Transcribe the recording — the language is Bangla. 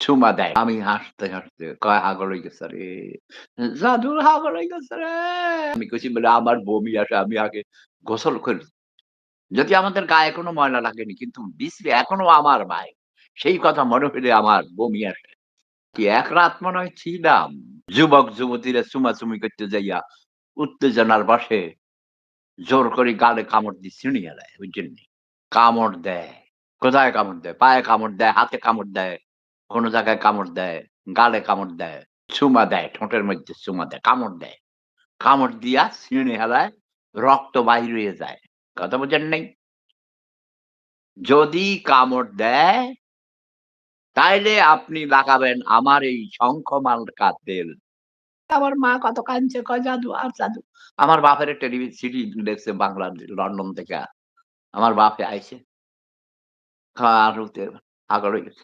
চুমা দেয়। আমি হাসতে, হাসতে কয় হাগল হয়ে গেছে রে। জাদু হাগল হয়ে গেছে রে। আমি কইছি বলে আমার বমি আসে আমি আগে গোসল করি। যদি আমাদের গায়ে কোনো ময়লা লাগেনি কিন্তু বিশ্রী এখনও আমার ভাই। সেই কথা মনে হইলে আমার বমি আসে। কি এক রাত মনে হয় ছিলাম। যুবক যুবতীরা চুমাচুমি করতে যাইয়া উত্তেজনার বশে জোর করে গালে কামড় দিয়ে ছিঁড়িয়া দেয় বুঝছেননি? কামড় দেয়। কোথায় কামড় দেয়? পায়ে কামড় দেয়, হাতে কামড় দেয়, কোন জায়গায় কামড় দেয়, গালে কামড় দেয়, চুমা দেয়, ঠোঁটের মধ্যে চুমা দেয়, কামড় দেয়। কামড় দিয়া ছিঁড়ে হেলায় রক্ত বাহির হয়ে যায়। কথা বুঝেন নাই? যদি কামড় দেয় তাইলে আপনি লাগাবেন আমার এই শঙ্খ মার্কা তেল। আমার মা কত কাঁদছে কয় জাদু আর জাদু। আমার বাপের টেলিভিশন সিটি দেখছে বাংলা লন্ডন থেকে। আমার বাপে আইছে। আর পাগল হয়ে গেছে।